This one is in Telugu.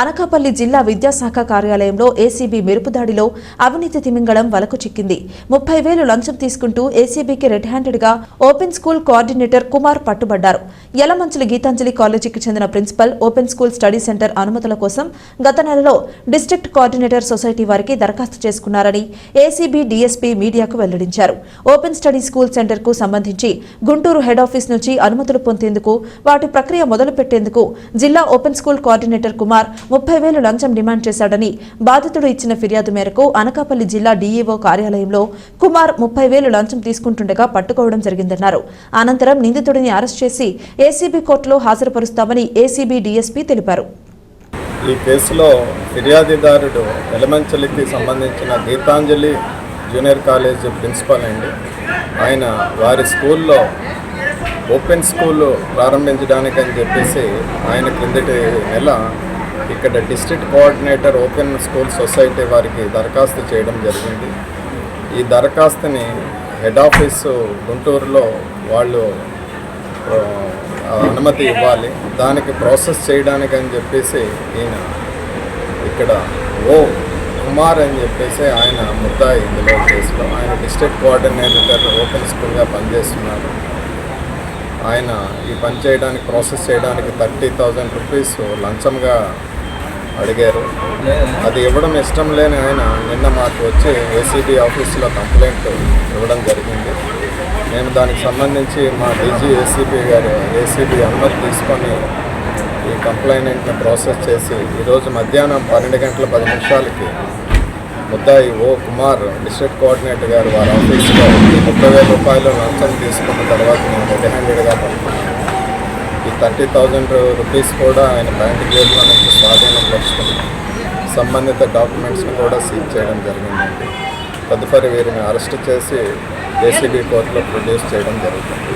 అనకాపల్లి జిల్లా విద్యాశాఖ కార్యాలయంలో ఏసీబీ మెరుపుదాడిలో అవినీతి తిమింగళం వలకు చిక్కింది. ముప్పై వేలు లంచం తీసుకుంటూ ఏసీబీకి రెడ్ హ్యాండెడ్గా ఓపెన్ స్కూల్ కోఆర్డినేటర్ కుమార్ పట్టుబడ్డారు. యలమంచులి గీతాంజలి కాలేజీకి చెందిన principal open school study centre అనుమతుల కోసం గత నెలలో డిస్ట్రిక్ట్ కోఆర్డినేటర్ సొసైటీ వారికి దరఖాస్తు చేసుకున్నారని ఏసీబీ డీఎస్పీ మీడియాకు వెల్లడించారు. ఓపెన్ స్టడీ స్కూల్ సెంటర్కు సంబంధించి గుంటూరు హెడ్ ఆఫీస్ నుంచి అనుమతులు పొందేందుకు వాటి ప్రక్రియ మొదలుపెట్టేందుకు జిల్లా ఓపెన్ స్కూల్ కోఆర్డినేటర్ కుమార్ ముప్పై వేలు లంచం డిమాండ్ చేశాడని బాధితుడు ఇచ్చిన ఫిర్యాదు మేరకు అనకాపల్లి జిల్లా డీఈఓ కార్యాలయంలో కుమార్ ముప్పై వేలు లంచం తీసుకుంటుండగా పట్టుకోవడం జరిగిందన్నారు. అనంతరం నిందితుడిని అరెస్ట్ చేసి ఏసీబీ కోర్టులో హాజరుపరుస్తామని ఏసీబీ డీఎస్పీ తెలిపారు. ఈ కేసులో ఫిర్యాదుదారుడు ఎలమంచలికి సంబంధించిన గీతాంజలి జూనియర్ కాలేజ్ ప్రిన్సిపల్ అండి. ఆయన వారి స్కూల్లో ఓపెన్ స్కూల్ ప్రారంభించడానికి అని చెప్పేసి ఆయన క్రిందటి నెల ఇక్కడ district coordinator open school society వారికి దరఖాస్తు చేయడం జరిగింది. ఈ దరఖాస్తుని హెడ్ ఆఫీసు గుంటూరులో వాళ్ళు అనుమతి ఇవ్వాలి. దానికి ప్రాసెస్ చేయడానికి అని చెప్పేసి ఈయన ఇక్కడ ఓ కుమార్ అని చెప్పేసి ఆయన ముద్దాయి ఇందులో కేసులో ఆయన డిస్ట్రిక్ట్ కోఆర్డినేటర్ ఓపెన్ స్కూల్గా పనిచేస్తున్నారు. ఆయన ఈ పని చేయడానికి ప్రాసెస్ చేయడానికి థర్టీ థౌజండ్ రూపీస్ లంచంగా అడిగారు. అది ఇవ్వడం ఇష్టం లేని ఆయన నిన్న మాకు వచ్చి ఏసీబీ ఆఫీసులో కంప్లైంట్ ఇవ్వడం జరిగింది. మేము దానికి సంబంధించి మా డీజీ ఏసీబీ గారు ఏసీబీ అనుమతి తీసుకొని ఈ కంప్లైంట్ని ప్రాసెస్ చేసి ఈరోజు మధ్యాహ్నం పన్నెండు గంటల పది నిమిషాలకి ముద్దాయి ఓ కుమార్ డిస్ట్రిక్ట్ కోఆర్డినేటర్ గారు వారి ఆఫీస్లో ముప్పై వేల రూపాయలు లంచం తీసుకున్న తర్వాత నేను రెడ్ హ్యాండెడ్గా పడుతున్నాను ఈ థర్టీ థౌజండ్ రూపీస్ కూడా ఆయన బ్యాంక్ జేబులో నుంచి స్వాధీనం పరుచుకుని సంబంధిత డాక్యుమెంట్స్ని కూడా సీజ్ చేయడం జరిగిందండి. తదుపరి వీరిని అరెస్ట్ చేసి ఏసీబీ కోర్టులో ప్రొడ్యూస్ చేయడం జరుగుతుంది.